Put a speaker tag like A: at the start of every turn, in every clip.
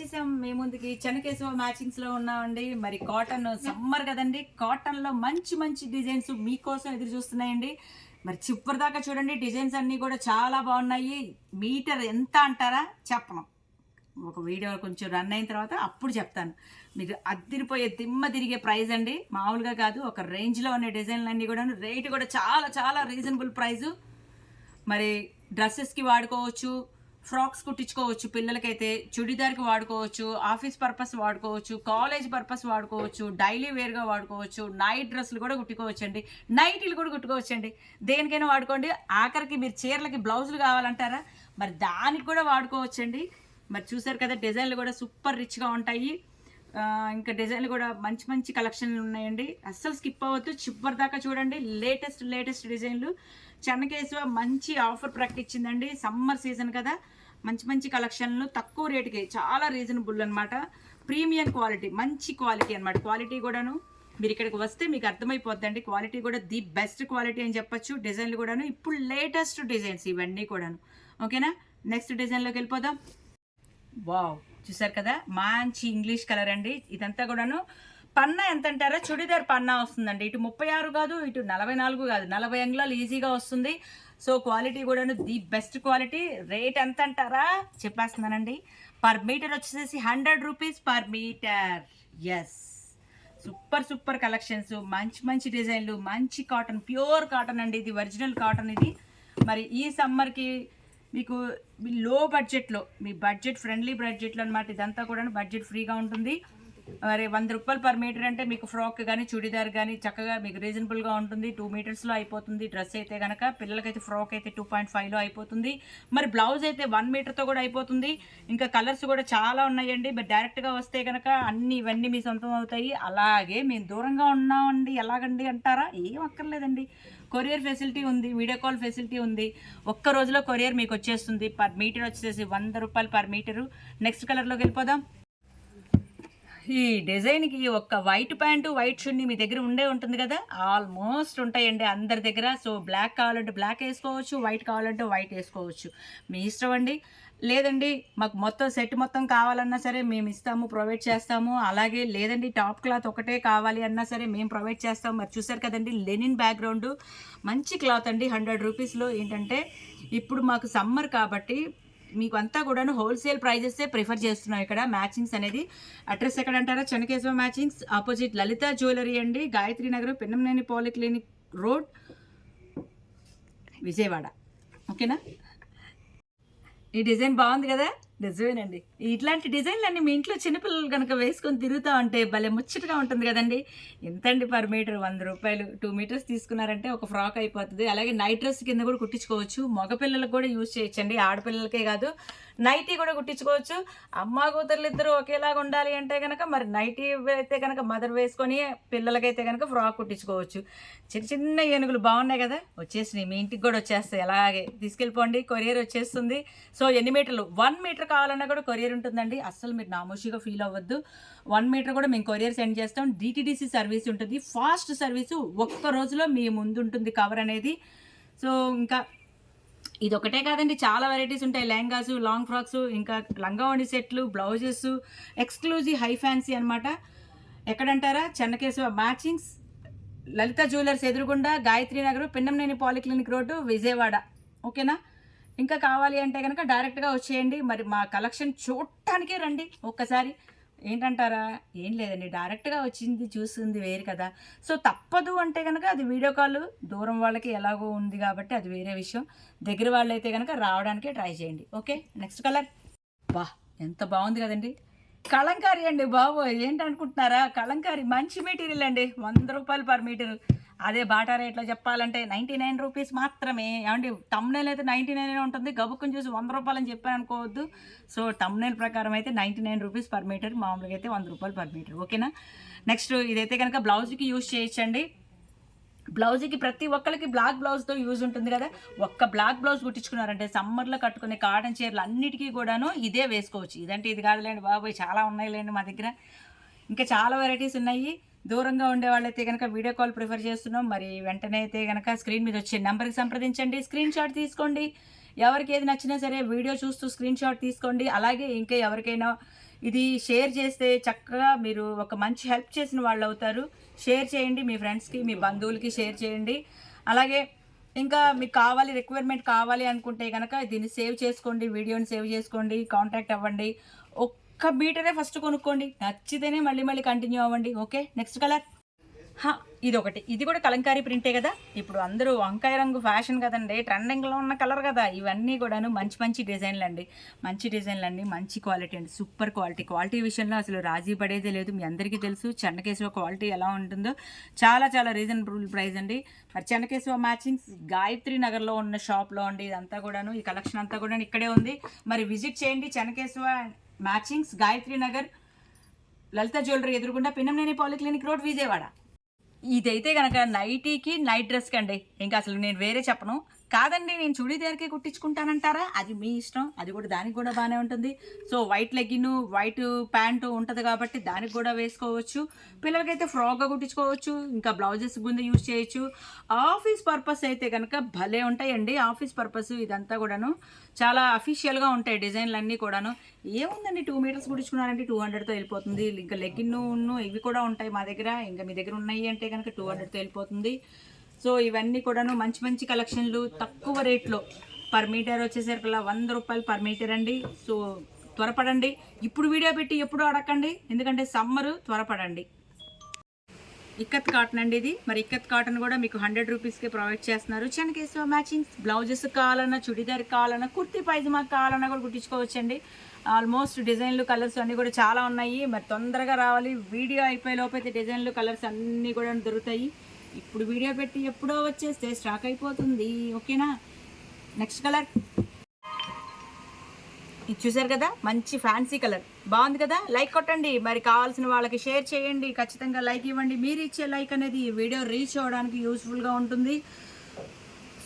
A: వచ్చేసాం మీ ముందుకి. చెనకేశవ మ్యాచింగ్స్లో ఉన్నామండి. మరి కాటన్ సమ్మర్ కదండి. కాటన్లో మంచి మంచి డిజైన్స్ మీకోసం ఎదురు చూస్తున్నాయండి. మరి చివరి దాకా చూడండి డిజైన్స్ అన్నీ కూడా చాలా బాగున్నాయి. మీటర్ ఎంత అంటారా? చెప్పను. ఒక వీడియో కొంచెం రన్ అయిన తర్వాత అప్పుడు చెప్తాను. మీరు అద్దరిపోయే దిమ్మ తిరిగే ప్రైస్ అండి. మామూలుగా కాదు ఒక రేంజ్లో ఉన్న డిజైన్లు అన్నీ కూడా రేట్ కూడా చాలా చాలా రీజనబుల్ ప్రైజు. మరి డ్రెస్సెస్కి వాడుకోవచ్చు. ఫ్రాక్స్ కుట్టించుకోవచ్చు పిల్లలకైతే చుడిదార్కి వాడుకోవచ్చు ఆఫీస్ పర్పస్ వాడుకోవచ్చు కాలేజ్ పర్పస్ వాడుకోవచ్చు డైలీ వేర్గా వాడుకోవచ్చు నైట్ డ్రెస్సులు కూడా కుట్టుకోవచ్చండి. నైటీలు కూడా కుట్టుకోవచ్చు అండి దేనికైనా వాడుకోండి. ఆఖరికి మీరు చీరలకి బ్లౌజులు కావాలంటారా? మరి దానికి కూడా వాడుకోవచ్చండి. మరి చూసారు కదా డిజైన్లు కూడా సూపర్ రిచ్గా ఉంటాయి. ఇంకా డిజైన్లు కూడా మంచి మంచి కలెక్షన్లు ఉన్నాయండి. అస్సలు స్కిప్ అవ్వద్దు. చివరి దాకా చూడండి. లేటెస్ట్ లేటెస్ట్ డిజైన్లు. చెన్నకేశవ మంచి ఆఫర్ ప్రకటించిందండి. సమ్మర్ సీజన్ కదా. మంచి మంచి కలెక్షన్లు తక్కువ రేటుకి చాలా రీజనబుల్ అనమాట ప్రీమియం క్వాలిటీ మంచి క్వాలిటీ అనమాట క్వాలిటీ కూడాను మీరు ఇక్కడికి వస్తే మీకు అర్థమైపోద్దండి. క్వాలిటీ కూడా ది బెస్ట్ క్వాలిటీ అని చెప్పొచ్చు. డిజైన్లు కూడాను ఇప్పుడు లేటెస్ట్ డిజైన్స్ ఇవన్నీ కూడాను. ఓకేనా నెక్స్ట్ డిజైన్లోకి వెళ్ళిపోదాం. వావ్ చూసారు కదా? మంచి ఇంగ్లీష్ కలర్ అండి. ఇదంతా కూడాను పన్నా ఎంత అంటారా చుడిదార్ పన్నా వస్తుందండి. ఇటు ముప్పై ఆరు కాదు ఇటు నలభై నాలుగు కాదు. నలభై అంగుళాలు ఈజీగా వస్తుంది. సో క్వాలిటీ కూడాను ది బెస్ట్ క్వాలిటీ. రేట్ ఎంత అంటారా చెప్పేస్తున్నానండి. పర్ మీటర్ వచ్చేసి hundred rupees per metre. Yes super super collections. మంచి మంచి డిజైన్లు. మంచి కాటన్ ప్యూర్ కాటన్ అండి ఇది. ఒరిజినల్ కాటన్ ఇది. మరి ఈ సమ్మర్కి మీకు మీ లో బడ్జెట్లో మీ బడ్జెట్ ఫ్రెండ్లీ బడ్జెట్లో అనమాట ఇదంతా కూడా బడ్జెట్ ఫ్రీగా ఉంటుంది. మరి వంద రూపాయలు పర్ మీటర్ అంటే మీకు ఫ్రాక్ కానీ చుడిదార్ కానీ చక్కగా మీకు రీజనబుల్గా ఉంటుంది. టూ మీటర్స్లో అయిపోతుంది డ్రెస్ అయితే కనుక పిల్లలకైతే ఫ్రాక్ అయితే టూ పాయింట్ ఫైవ్లో అయిపోతుంది. మరి బ్లౌజ్ అయితే వన్ మీటర్తో కూడా అయిపోతుంది. ఇంకా కలర్స్ కూడా చాలా ఉన్నాయండి. మరి డైరెక్ట్గా వస్తే కనుక అన్ని ఇవన్నీ మీ సొంతం అవుతాయి. అలాగే మేము దూరంగా ఉన్నామండి. ఎలాగండి అంటారా? ఏం అక్కర్లేదండి. కొరియర్ ఫెసిలిటీ ఉంది వీడియో కాల్ ఫెసిలిటీ ఉంది. ఒక్క రోజులో కొరియర్ మీకు వచ్చేస్తుంది. పర్ మీటర్ వచ్చేసి వంద రూపాయలు పర్ మీటరు నెక్స్ట్ కలర్లోకి వెళ్ళిపోదాం. ఈ డిజైన్కి ఒక్క వైట్ ప్యాంటు వైట్ చున్నీ మీ దగ్గర ఉండే ఉంటుంది కదా? ఆల్మోస్ట్ ఉంటాయండి అందరి దగ్గర. సో బ్లాక్ కావాలంటే బ్లాక్ వేసుకోవచ్చు వైట్ కావాలంటే వైట్ వేసుకోవచ్చు. మీ ఇష్టం అండి? లేదండి మాకు మొత్తం సెట్ మొత్తం కావాలన్నా సరే మేము ఇస్తాము ప్రొవైడ్ చేస్తాము. అలాగే లేదండి టాప్ క్లాత్ ఒకటే కావాలి అన్నా సరే మేము ప్రొవైడ్ చేస్తాము మరి చూసారు కదండి లెనిన్ బ్యాక్గ్రౌండ్. మంచి క్లాత్ అండి హండ్రెడ్ రూపీస్లో. ఏంటంటే ఇప్పుడు మాకు సమ్మర్ కాబట్టి మీకు అంతా కూడాను హోల్సేల్ ప్రైజెసే ప్రిఫర్ చేస్తున్నాం ఇక్కడ. మ్యాచింగ్స్ అనేది అడ్రస్ ఎక్కడ అంటారా Chenakeshwara matchings opposite Lalitha jewellery అండి. Gayatri Nagar Pinnamaneni polyclinic road Vijayawada. ఓకేనా ఈ డిజైన్ బాగుంది కదా? నిజమేనండి. ఇట్లాంటి డిజైన్లన్నీ మీ ఇంట్లో చిన్నపిల్లలు కనుక వేసుకొని తిరుగుతూ ఉంటే భలే ముచ్చటగా ఉంటుంది కదండి. ఎంతండి పర్ మీటర్? వంద రూపాయలు. టూ మీటర్స్ తీసుకున్నారంటే ఒక ఫ్రాక్ అయిపోతుంది. అలాగే నైట్ డ్రెస్ కింద కూడా కుట్టించుకోవచ్చు. మగపిల్లలకు కూడా యూజ్ చేయొచ్చండి. ఆడపిల్లలకే కాదు నైటీ కూడా కుట్టించుకోవచ్చు. అమ్మ కూతుర్లు ఇద్దరు ఒకేలాగా ఉండాలి అంటే కనుక మరి నైటీ అయితే కనుక మదర్ వేసుకొని పిల్లలకైతే కనుక ఫ్రాక్ కుట్టించుకోవచ్చు. చిన్న చిన్న ఏనుగులు బాగున్నాయి కదా? వచ్చేసినాయి. మీ ఇంటికి కూడా వచ్చేస్తాయి. అలాగే తీసుకెళ్ళిపోండి. కొరియర్ వచ్చేస్తుంది. సో ఎన్ని మీటర్లు? వన్ మీటర్ కావాలన్నా కూడా కొరియర్ ఉంటుందండి. అస్సలు మీరు నామోషిగా ఫీల్ అవ్వద్దు. వన్ మీటర్ కూడా మేము కొరియర్ సెండ్ చేస్తాం. డిటిడిసి సర్వీస్ ఉంటుంది. ఫాస్ట్ సర్వీసు ఒక్క రోజులో మీ ముందు ఉంటుంది కవర్ అనేది. సో ఇంకా ఇది ఒకటే కాదండి. చాలా వెరైటీస్ ఉంటాయి. లెహంగాస్ లాంగ్ ఫ్రాక్స్ ఇంకా లంగావణి సెట్లు బ్లౌజెస్ ఎక్స్క్లూజివ్ హై ఫ్యాన్సీ అనమాట ఎక్కడంటారా? చెన్నకేశవ మ్యాచింగ్స్ లలిత జ్యువెలర్స్ ఎదురుగుండా గాయత్రి నగర్ పిన్నంనేని పాలిక్లినిక్ రోడ్డు విజయవాడ. ఓకేనా? ఇంకా కావాలి అంటే కనుక డైరెక్ట్గా వచ్చేయండి. మరి మా కలెక్షన్ చూడటానికే రండి. ఒక్కసారి ఏంటంటారా? ఏం లేదండి. డైరెక్ట్గా వచ్చింది చూస్తుంది వేరు కదా. సో తప్పదు అంటే కనుక అది వీడియో కాల్ దూరం వాళ్ళకి ఎలాగో ఉంది కాబట్టి అది వేరే విషయం. దగ్గర వాళ్ళైతే కనుక రావడానికే ట్రై చేయండి. ఓకే? నెక్స్ట్ కలర్ బా ఎంత బాగుంది కదండి. కలంకారీ అండి బాబు ఏంటనుకుంటున్నారా? కలంకారీ మంచి మెటీరియల్ అండి. వంద రూపాయలు పర్ మీటర్ అదే బాటా రేట్లో చెప్పాలంటే నైంటీ నైన్ రూపీస్ మాత్రమే. ఏమంటే తమ్నేల్ అయితే నైంటీ నైన్ ఉంటుంది. గబుక్కుని చూసి వంద రూపాయలు అని చెప్పాను అనుకోవద్దు. సో తమ్నేల్ ప్రకారం అయితే ninety nine rupees per metre మామూలుగా అయితే వంద రూపాయలు పర్ మీటర్. ఓకేనా? నెక్స్ట్ ఇదైతే కనుక బ్లౌజ్కి యూజ్ చేయొచ్చండి. బ్లౌజ్కి ప్రతి ఒక్కరికి బ్లాక్ బ్లౌజ్తో యూజ్ ఉంటుంది కదా. ఒక్క బ్లాక్ బ్లౌజ్ కుట్టించుకున్నారంటే సమ్మర్లో కట్టుకునే కాటన్ చీరలు అన్నిటికీ కూడాను ఇదే వేసుకోవచ్చు. ఇదంటే ఇది కాదులేండి బాబోయ్ చాలా ఉన్నాయిలేండి మా దగ్గర. ఇంకా చాలా వెరైటీస్ ఉన్నాయి. దూరంగా ఉండే వాళ్ళైతే కనుక వీడియో కాల్ ప్రిఫర్ చేస్తున్నాం. మరి వెంటనే అయితే కనుక స్క్రీన్ మీద వచ్చే నెంబర్కి సంప్రదించండి. స్క్రీన్ షాట్ తీసుకోండి. ఎవరికి ఏది నచ్చినా సరే వీడియో చూస్తూ స్క్రీన్ షాట్ తీసుకోండి. అలాగే ఇంకా ఎవరికైనా ఇది షేర్ చేస్తే చక్కగా మీరు ఒక మంచి హెల్ప్ చేసిన వాళ్ళు అవుతారు. షేర్ చేయండి మీ ఫ్రెండ్స్కి మీ బంధువులకి షేర్ చేయండి. అలాగే ఇంకా మీకు కావాలి రిక్వైర్మెంట్ కావాలి అనుకుంటే కనుక దీన్ని సేవ్ చేసుకోండి వీడియోని సేవ్ చేసుకోండి కాంటాక్ట్ అవ్వండి. ఒక్క బీటరే ఫస్ట్ కొనుక్కోండి. నచ్చితేనే మళ్ళీ మళ్ళీ కంటిన్యూ అవ్వండి. ఓకే నెక్స్ట్ కలర్ హా, ఇది ఒకటి ఇది కూడా కలంకారీ ప్రింటే కదా? ఇప్పుడు అందరూ వంకాయ రంగు ఫ్యాషన్ కదండి. ట్రెండింగ్లో ఉన్న కలర్ కదా. ఇవన్నీ కూడాను మంచి మంచి డిజైన్లు అండి. మంచి డిజైన్లు అండి. మంచి క్వాలిటీ అండి. సూపర్ క్వాలిటీ క్వాలిటీ విషయంలో అసలు రాజీ పడేదే లేదు. మీ అందరికీ తెలుసు చెన్నకేశవ క్వాలిటీ ఎలా ఉంటుందో. చాలా చాలా రీజనబుల్ ప్రైస్ అండి. మరి చెన్నకేశవ మ్యాచింగ్స్ గాయత్రి నగర్లో ఉన్న షాప్లో అండి. ఇదంతా కూడాను ఈ కలెక్షన్ అంతా కూడా ఇక్కడే ఉంది. మరి విజిట్ చేయండి చెన్నకేశవ మ్యాచింగ్స్ గాయత్రి నగర్ లలిత జ్యువెలరీ ఎదురుగుండా పిన్నంనేని పాలిక్లినిక్ రోడ్ విజయవాడ. ఇదైతే కనుక నైటీకి నైట్ డ్రెస్కి అండి ఇంకా అసలు నేను వేరే చెప్పను. కాదండి నేను చుడీదార్కి కుట్టించుకుంటానంటారా? అది మీ ఇష్టం అది కూడా దానికి కూడా బాగానే ఉంటుంది. So white legging white pant ఉంటుంది కాబట్టి దానికి కూడా వేసుకోవచ్చు. పిల్లలకైతే ఫ్రాక్గా కుట్టించుకోవచ్చు ఇంకా బ్లౌజెస్ ముందు యూజ్ చేయొచ్చు. ఆఫీస్ పర్పస్ అయితే కనుక భలే ఉంటాయండి ఆఫీస్ పర్పస్ ఇదంతా కూడాను. చాలా అఫీషియల్గా ఉంటాయి డిజైన్లు అన్నీ కూడాను. ఏముందండి టూ మీటర్స్ కుట్టించుకున్నారంటే టూ హండ్రెడ్తో వెళ్ళిపోతుంది. ఇంకా లెగ్గిన్ ఇవి కూడా ఉంటాయి మా దగ్గర. ఇంకా మీ దగ్గర ఉన్నాయి అంటే కనుక టూ హండ్రెడ్తో వెళ్ళిపోతుంది. సో ఇవన్నీ కూడాను మంచి మంచి కలెక్షన్లు తక్కువ రేట్లో పర్ మీటర్ వచ్చేసరికి వంద రూపాయలు పర్ మీటర్ అండి. సో త్వరపడండి. ఇప్పుడు వీడియో పెట్టి ఎప్పుడు అడగండి ఎందుకంటే సమ్మరు త్వరపడండి. ఇక్కత్ కాటన్ అండి ఇది. మరి ఇక్కత్ కాటన్ కూడా మీకు హండ్రెడ్ రూపీస్కి ప్రొవైడ్ చేస్తున్నారు. చెనకేశ్వ మ్యాచింగ్స్ బ్లౌజెస్ కావాలన్నా చుడిదార్ కావాలన్నా కుర్తీ పైజమా కావాలన్నా కూడా కుట్టించుకోవచ్చండి. ఆల్మోస్ట్ డిజైన్లు కలర్స్ అన్నీ కూడా చాలా ఉన్నాయి. మరి తొందరగా రావాలి. వీడియో అయిపోయే లోపైతే డిజైన్లు కలర్స్ అన్నీ కూడా దొరుకుతాయి. ఇప్పుడు వీడియో పెట్టి ఎప్పుడో వచ్చేస్తే స్టాక్ అయిపోతుంది ఓకేనా? Next colour. ఇది చూసారు కదా? మంచి ఫ్యాన్సీ కలర్. బాగుంది కదా? లైక్ కొట్టండి. మరి కావాల్సిన వాళ్ళకి షేర్ చేయండి. ఖచ్చితంగా లైక్ ఇవ్వండి. మీరు ఇచ్చే లైక్ అనేది ఈ వీడియో రీచ్ అవ్వడానికి యూస్ఫుల్గా ఉంటుంది.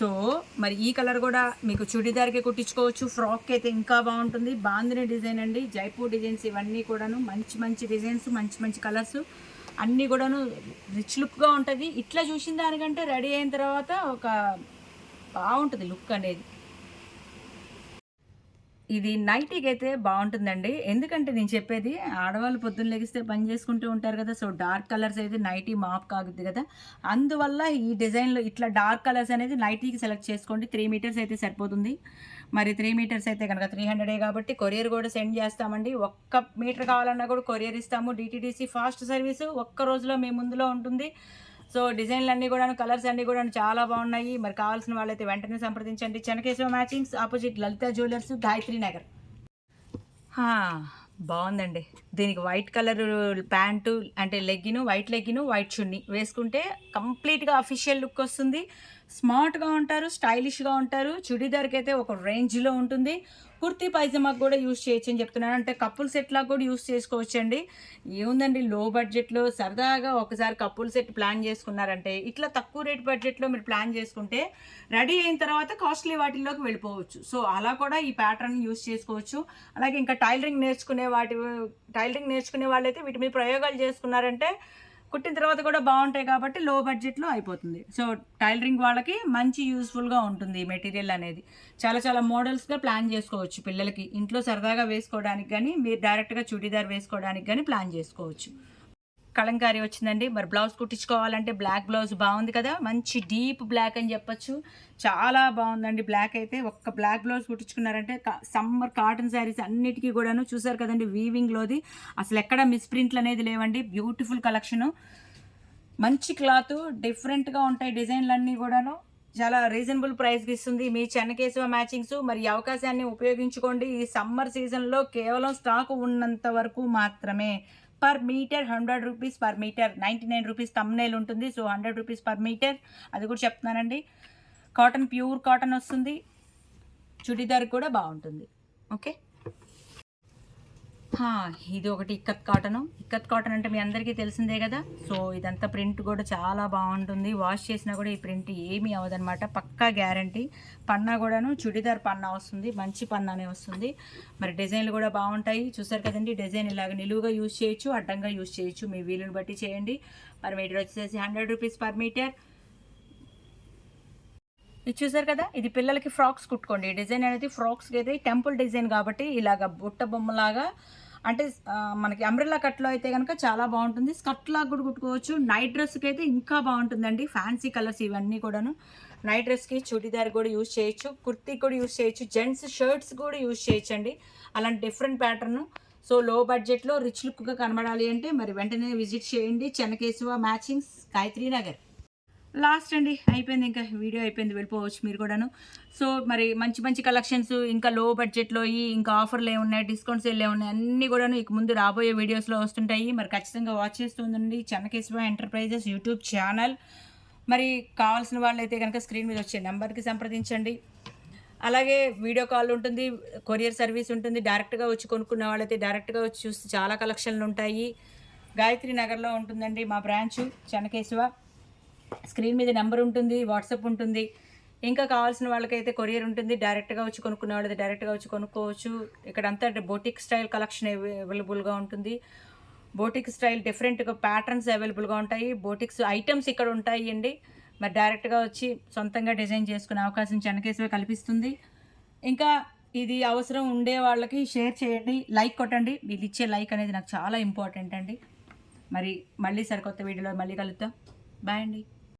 A: సో మరి ఈ కలర్ కూడా మీకు చుడిదార్కి కుట్టించుకోవచ్చు. ఫ్రాక్ అయితే ఇంకా బాగుంటుంది. బాందిని డిజైన్ అండి. జైపూర్ డిజైన్స్ ఇవన్నీ కూడాను మంచి మంచి డిజైన్స్ మంచి మంచి కలర్స్. అన్నీ కూడాను రిచ్ లుక్గా ఉంటుంది. ఇట్లా చూసిన దానికంటే రెడీ అయిన తర్వాత ఒక బాగుంటుంది లుక్ అనేది. ఇది నైటీకి అయితే బాగుంటుందండి. ఎందుకంటే నేను చెప్పేది ఆడవాళ్ళు పొద్దున్న లెగిస్తే పని చేసుకుంటూ ఉంటారు కదా సో డార్క్ కలర్స్ అయితే నైటీ మాప్ కాగుద్ది కదా. అందువల్ల ఈ డిజైన్లో ఇట్లా డార్క్ కలర్స్ అనేది నైటీకి సెలెక్ట్ చేసుకోండి. త్రీ మీటర్స్ అయితే సరిపోతుంది. మరి త్రీ మీటర్స్ అయితే కనుక త్రీ హండ్రెడే కాబట్టి కొరియర్ కూడా సెండ్ చేస్తామండి. ఒక్క మీటర్ కావాలన్నా కూడా కొరియర్ ఇస్తాము. డిటీడీసీ ఫాస్ట్ సర్వీస్ ఒక్క రోజులో మీ ముందులో ఉంటుంది. సో డిజైన్లు అన్నీ కూడా కలర్స్ అన్నీ కూడా చాలా బాగున్నాయి. మరి కావాల్సిన వాళ్ళైతే వెంటనే సంప్రదించండి. Chenakeshwara matchings opposite Lalitha jewellers Gayatri Nagar. హా, బాగుందండి. దీనికి వైట్ కలర్ ప్యాంటు అంటే లెగ్గిను వైట్ లెగ్గిను వైట్ చున్నీ వేసుకుంటే కంప్లీట్గా అఫీషియల్ లుక్ వస్తుంది. స్మార్ట్గా ఉంటారు స్టైలిష్గా ఉంటారు. చుడీదార్కి అయితే ఒక రేంజ్లో ఉంటుంది. కుర్తీ పైజమాకి కూడా యూస్ చేయొచ్చు అని చెప్తున్నాను అంటే కప్పుల్ సెట్ లాగా కూడా యూస్ చేసుకోవచ్చండి. ఏముందండి లో బడ్జెట్లో సరదాగా ఒకసారి కప్పుల్ సెట్ ప్లాన్ చేసుకున్నారంటే ఇట్లా తక్కువ రేట్ బడ్జెట్లో మీరు ప్లాన్ చేసుకుంటే రెడీ అయిన తర్వాత కాస్ట్లీ వాటిల్లోకి వెళ్ళిపోవచ్చు. సో అలా కూడా ఈ ప్యాటర్న్ యూస్ చేసుకోవచ్చు. అలాగే ఇంకా టైలరింగ్ నేర్చుకునే వాటి టైలరింగ్ నేర్చుకునే వాళ్ళైతే వీటి మీద ప్రయోగాలు చేసుకున్నారంటే కుట్టిన తర్వాత కూడా బాగుంటాయి కాబట్టి లో బడ్జెట్లో అయిపోతుంది. సో టైలరింగ్ వాళ్ళకి మంచి యూస్ఫుల్గా ఉంటుంది ఈ మెటీరియల్ అనేది. చాలా చాలా మోడల్స్గా ప్లాన్ చేసుకోవచ్చు పిల్లలకి. ఇంట్లో సరదాగా వేసుకోవడానికి కానీ మీరు డైరెక్ట్గా చుడీదార్ వేసుకోవడానికి కానీ ప్లాన్ చేసుకోవచ్చు. కలంకారీ వచ్చిందండి. మరి బ్లౌజ్ కుట్టించుకోవాలంటే బ్లాక్ బ్లౌజ్ బాగుంది కదా. మంచి డీప్ బ్లాక్ అని చెప్పొచ్చు. చాలా బాగుందండి బ్లాక్ అయితే. ఒక్క బ్లాక్ బ్లౌజ్ కుట్టించుకున్నారంటే సమ్మర్ కాటన్ శారీస్ అన్నిటికీ కూడాను చూసారు కదండి వీవింగ్లోది అసలు ఎక్కడ మిస్ప్రింట్లు అనేది లేవండి. బ్యూటిఫుల్ కలెక్షను మంచి క్లాత్ డిఫరెంట్గా ఉంటాయి డిజైన్లు అన్నీ కూడాను. చాలా రీజనబుల్ ప్రైస్కి ఇస్తుంది. మీ చెన్నకేశవ మ్యాచింగ్స్ మరి అవకాశాన్ని ఉపయోగించుకోండి. ఈ సమ్మర్ సీజన్లో కేవలం స్టాక్ ఉన్నంత వరకు మాత్రమే. Per metre hundred rupees per metre ninety nine rupees thumbnail ఉంటుంది. So hundred rupees per metre అది కూడా చెప్తున్నానండి. కాటన్ ప్యూర్ కాటన్ వస్తుంది. చుడిదార్ కూడా బాగుంటుంది. ఓకే ఇది ఒకటి ఇక్కత్ కాటన్. ఇక్కత్ కాటన్ అంటే మీ అందరికీ తెలిసిందే కదా. సో ఇదంతా ప్రింట్ కూడా చాలా బాగుంటుంది. వాష్ చేసినా కూడా ఈ ప్రింట్ ఏమీ అవ్వదన్నమాట. పక్కా గ్యారంటీ. పన్నా కూడాను చుడిదార్ పన్నా వస్తుంది. మంచి పన్నానే వస్తుంది. మరి డిజైన్లు కూడా బాగుంటాయి. చూసారు కదండి డిజైన్ ఇలాగ నిలువుగా యూజ్ చేయొచ్చు అడ్డంగా యూజ్ చేయొచ్చు. మీ వీలుని బట్టి చేయండి. మరి మీటర్ వచ్చేసి హండ్రెడ్ రూపీస్ పర్ మీటర్. ఇది చూసారు కదా? ఇది పిల్లలకి ఫ్రాక్స్ కుట్టుకోండి. ఈ డిజైన్ అనేది ఫ్రాక్స్కి అయితే టెంపుల్ డిజైన్ కాబట్టి ఇలాగ బుట్ట బొమ్మలాగా అంటే మనకి అంబ్రెల్లా కట్లో అయితే కనుక చాలా బాగుంటుంది. స్కర్ట్ లాగా కూడా కుట్టుకోవచ్చు. నైట్ డ్రెస్కి అయితే ఇంకా బాగుంటుందండి. ఫ్యాన్సీ కలర్స్ ఇవన్నీ కూడాను. నైట్ డ్రెస్కి చుడిదార్ కూడా యూజ్ చేయొచ్చు. కుర్తీ కూడా యూజ్ చేయొచ్చు. జెంట్స్ షర్ట్స్ కూడా యూజ్ చేయొచ్చు అండి అలాంటి డిఫరెంట్ ప్యాటర్న్. సో లో బడ్జెట్లో రిచ్ లుక్గా కనబడాలి అంటే మరి వెంటనే విజిట్ చేయండి. చెన్నకేశవ మ్యాచింగ్స్ గాయత్రి నగర్ లాస్ట్ అండి అయిపోయింది ఇంకా వీడియో అయిపోయింది వెళ్ళిపోవచ్చు మీరు కూడాను. సో మరి మంచి మంచి కలెక్షన్స్ ఇంకా లో బడ్జెట్లో ఈ ఇంకా ఆఫర్లు ఏమున్నాయి డిస్కౌంట్స్ ఏమున్నాయి అన్నీ కూడాను ఇక ముందు రాబోయే వీడియోస్లో వస్తుంటాయి. మరి ఖచ్చితంగా వాచ్ చేస్తుందండి చెన్నకేశవ ఎంటర్ప్రైజెస్ యూట్యూబ్ ఛానల్. మరి కావాల్సిన వాళ్ళైతే కనుక స్క్రీన్ మీద వచ్చే నెంబర్కి సంప్రదించండి. అలాగే వీడియో కాల్ ఉంటుంది కొరియర్ సర్వీస్ ఉంటుంది డైరెక్ట్గా వచ్చి కొనుక్కున్న వాళ్ళైతే డైరెక్ట్గా వచ్చి చూస్తే చాలా కలెక్షన్లు ఉంటాయి. గాయత్రి నగర్లో ఉంటుందండి మా బ్రాంచ్ చెన్నకేశవ. స్క్రీన్ మీద నెంబర్ ఉంటుంది వాట్సాప్ ఉంటుంది. ఇంకా కావాల్సిన వాళ్ళకైతే కొరియర్ ఉంటుంది. డైరెక్ట్గా వచ్చి కొనుక్కునే వాళ్ళది డైరెక్ట్గా వచ్చి కొనుక్కోవచ్చు. ఇక్కడ అంతా బోటిక్ స్టైల్ కలెక్షన్ అవైలబుల్గా ఉంటుంది. బోటిక్ స్టైల్ డిఫరెంట్గా ప్యాటర్న్స్ అవైలబుల్గా ఉంటాయి. బోటిక్స్ ఐటమ్స్ ఇక్కడ ఉంటాయి అండి. మరి డైరెక్ట్గా వచ్చి సొంతంగా డిజైన్ చేసుకునే అవకాశం చెనకేశ్వే కల్పిస్తుంది. ఇంకా ఇది అవసరం ఉండే వాళ్ళకి షేర్ చేయండి లైక్ కొట్టండి. మీరు ఇచ్చే లైక్ అనేది నాకు చాలా ఇంపార్టెంట్ అండి. మరి మళ్ళీ సరికొత్త వీడియోలో మళ్ళీ కలుద్దాం. బాయ్ అండి.